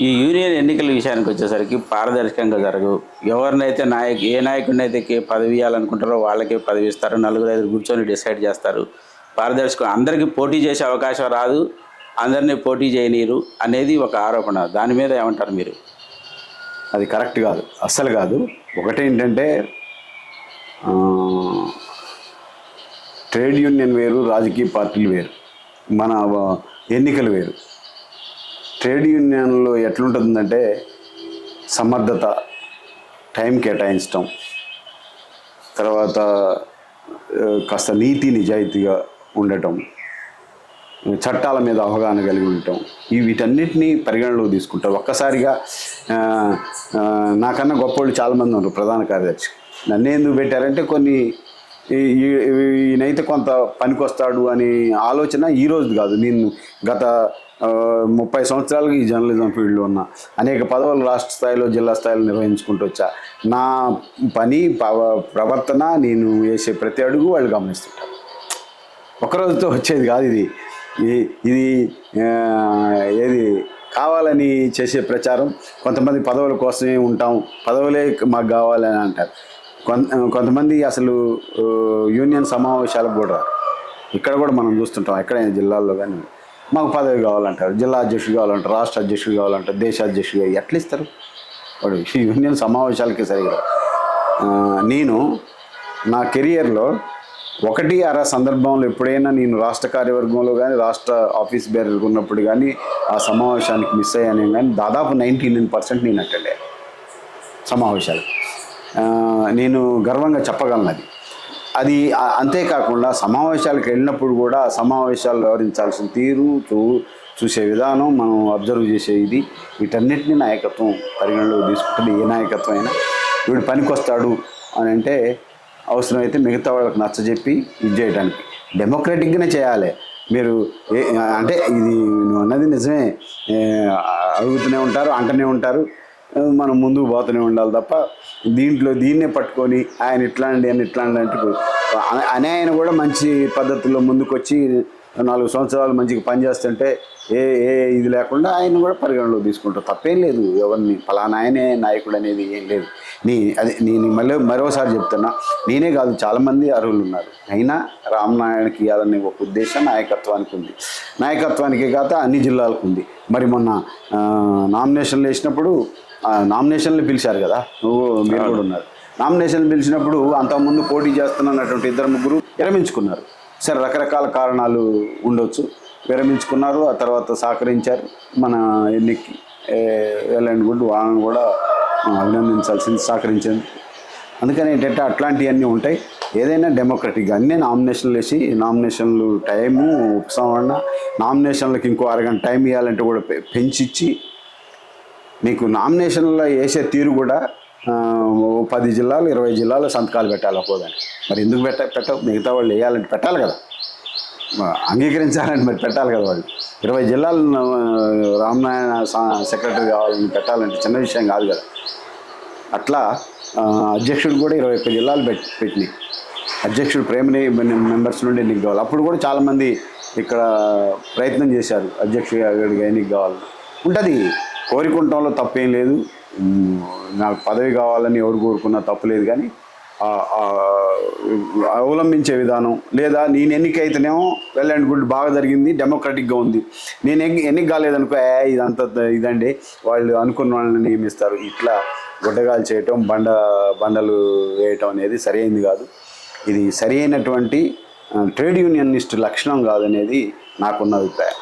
ఈ యూనియన్ ఎన్నికల విషయానికి వచ్చేసరికి పారదర్శకంగా జరగవు ఎవరినైతే నాయకు ఏ నాయకుడినైతే పదవి ఇవ్వాలనుకుంటారో వాళ్ళకే పదవి ఇస్తారు. నలుగురు ఐదు కూర్చొని డిసైడ్ చేస్తారు. పారదర్శకం అందరికీ పోటీ చేసే అవకాశం రాదు. అందరినీ పోటీ చేయనీరు అనేది ఒక ఆరోపణ. దాని మీద ఏమంటారు మీరు? అది కరెక్ట్ కాదు. అస్సలు కాదు. ఒకటేంటంటే ట్రేడ్ యూనియన్ వేరు రాజకీయ పార్టీలు వేరు. మన ఎన్నికలు వేరు. ట్రేడ్ యూనియన్లో ఎట్లుంటుందంటే సమర్థత టైం కేటాయించటం తర్వాత కాస్త నీతి నిజాయితీగా ఉండటం చట్టాల మీద అవగాహన కలిగి ఉండటం ఈ వీటన్నిటినీ పరిగణలోకి తీసుకుంటారు ఒక్కసారిగా నాకన్నా గొప్ప నాకన్నా గొప్పోళ్ళు చాలామంది ఉన్నారు ప్రధాన కార్యదర్శి. నన్ను ఎందుకు పెట్టారంటే కొన్ని ఈయనైతే కొంత పనికొస్తాడు అనే ఆలోచన ఈ రోజు కాదు. నేను గత ముప్పై సంవత్సరాలుగా ఈ జర్నలిజం ఫీల్డ్లో ఉన్నా. అనేక పదవులు రాష్ట్ర స్థాయిలో జిల్లా స్థాయిలో నిర్వహించుకుంటూ వచ్చా. నా పని పవ- ప్రవర్తన నేను వేసే ప్రతి అడుగు వాళ్ళు గమనిస్తుంటారు. ఒకరోజుతో వచ్చేది కాదు ఇది. ఇది ఏది కావాలని చేసే ప్రచారం. కొంతమంది పదవుల కోసమే ఉంటాం. పదవులే మాకు కావాలని అంటారు. కొంత కొంతమంది అసలు యూనియన్ సమావేశాలకు కూడా రారు. ఇక్కడ కూడా మనం చూస్తుంటాం ఎక్కడైనా జిల్లాల్లో కానీ. మాకు పదవి కావాలంటారు జిల్లా అధ్యక్షుడు కావాలంటారు రాష్ట్ర అధ్యక్షుడు కావాలంటారు దేశ అధ్యక్షుడు ఎట్లా ఇస్తారు? వాడు ఈ యూనియన్ సమావేశాలకి సరిగా నేను నా కెరియర్లో ఒకటి అర సందర్భంలో ఎప్పుడైనా నేను రాష్ట్ర కార్యవర్గంలో కానీ రాష్ట్ర ఆఫీస్ బేరర్ ఉన్నప్పుడు కానీ ఆ సమావేశానికి మిస్ అయ్యాను కానీ దాదాపు నైంటీ నైన్ పర్సెంట్ నేను అటెండ్ అయ్యాను సమావేశాలు నేను గర్వంగా చెప్పగలను అది. అది అంతేకాకుండా సమావేశాలకు వెళ్ళినప్పుడు కూడా సమావేశాలు వ్యవహరించాల్సిన తీరు చూ చూసే విధానం మనం అబ్జర్వ్ చేసే ఇది. వీటన్నిటిని నాయకత్వం పరిగణలో తీసుకుంటుంది ఏ నాయకత్వం అయినా వీడు పనికొస్తాడు అని అంటే అవసరమైతే మిగతా వాళ్ళకి నచ్చజెప్పి ఇది చేయడానికి డెమోక్రటిక్గానే చేయాలి. మీరు ఏ అంటే ఇది నువ్వు అన్నది నిజమే. అడుగుతూనే ఉంటారు అంటూనే ఉంటారు. మనం ముందుకు పోతూనే ఉండాలి తప్ప దీంట్లో దీన్నే పట్టుకొని ఆయన ఇట్లా అండి అని ఇట్లా అండి అంటే అనే ఆయన కూడా మంచి పద్ధతుల్లో ముందుకొచ్చి నాలుగు సంవత్సరాలు మంచిగా పనిచేస్తుంటే ఏ ఏ ఇది లేకుండా ఆయన కూడా పరిగణలో తీసుకుంటారు. తప్పేం లేదు. ఎవరిని ఫలానా ఆయనే నాయకుడు అనేది ఏం లేదు. నీ అది నేను మళ్ళీ మరోసారి చెప్తున్నా నేనే కాదు చాలామంది అర్హులు ఉన్నారు. అయినా రామనారాయణకి ఇవ్వాలనే ఒక ఉద్దేశం నాయకత్వానికి ఉంది. నాయకత్వానికి కాక అన్ని జిల్లాలకు ఉంది. మరి మొన్న నామినేషన్లు వేసినప్పుడు నామినేషన్లు పిలిచారు కదా. నువ్వు మీరు కూడా ఉన్నారు. నామినేషన్లు పిలిచినప్పుడు అంతకుముందు పోటీ చేస్తున్నటువంటి ఇద్దరు ముగ్గురు విరమించుకున్నారు. సరే రకరకాల కారణాలు ఉండొచ్చు. విరమించుకున్నారు ఆ తర్వాత సహకరించారు. మన ఎన్నికకి వెళ్ళండి గుడ్ వాళ్ళని కూడా అభినందించాల్సింది సహకరించింది. అందుకని ఏంటంటే అట్లాంటివన్నీ ఉంటాయి. ఏదైనా డెమోక్రటిక్గా అన్నీ నామినేషన్లు వేసి నామినేషన్లు టైము ఉపసంహరణ నామినేషన్లకు ఇంకో అరగంట టైం ఇవ్వాలంటే కూడా పెంచిచ్చి నీకు నామినేషన్లో వేసే తీరు కూడా పది జిల్లాలు ఇరవై జిల్లాలు సంతకాలు పెట్టాలి ఒక్కోదాన్ని మరి ఎందుకు పెట్ట పెట్టవు మిగతా వాళ్ళు వేయాలంటే పెట్టాలి కదా. అంగీకరించాలంటే మరి పెట్టాలి కదా వాళ్ళు. ఇరవై జిల్లాలు రామనారాయణ సా- సెక్రటరీ కావాలని పెట్టాలంటే చిన్న విషయం కాదు కదా. అట్లా అధ్యక్షుడు కూడా ఇరవై ఒక్క జిల్లాలు పెట్టి పెట్టినాయి. అధ్యక్షుడు ప్రేమని మెంబర్స్ నుండి ఎన్నిక కావాలి. అప్పుడు కూడా చాలామంది ఇక్కడ ప్రయత్నం చేశారు. అధ్యక్షుడిగా ఎన్నిక కావాలి. ఉంటుంది. కోరుకుంటంలో తప్పేం లేదు. నాకు పదవి కావాలని ఎవరు కోరుకున్నా తప్పులేదు కానీ అవలంబించే విధానం లేదా నేను ఎన్నిక అయితేనేమో వెల్ అండ్ గుడ్ బాగా జరిగింది డెమోక్రటిక్గా ఉంది. నేను ఎన్ని ఎన్నిక కాలేదనుకో "ఏ, ఇదంతా ఇదండి. వాళ్ళు అనుకున్న వాళ్ళని నియమిస్తారు. ఇట్లా గుడ్డగాలు చేయటం బండ బండలు వేయటం అనేది సరైనది కాదు. ఇది సరి అయినటువంటి ట్రేడ్ యూనియనిస్ట్ లక్షణం కాదనేది నాకున్న అభిప్రాయం.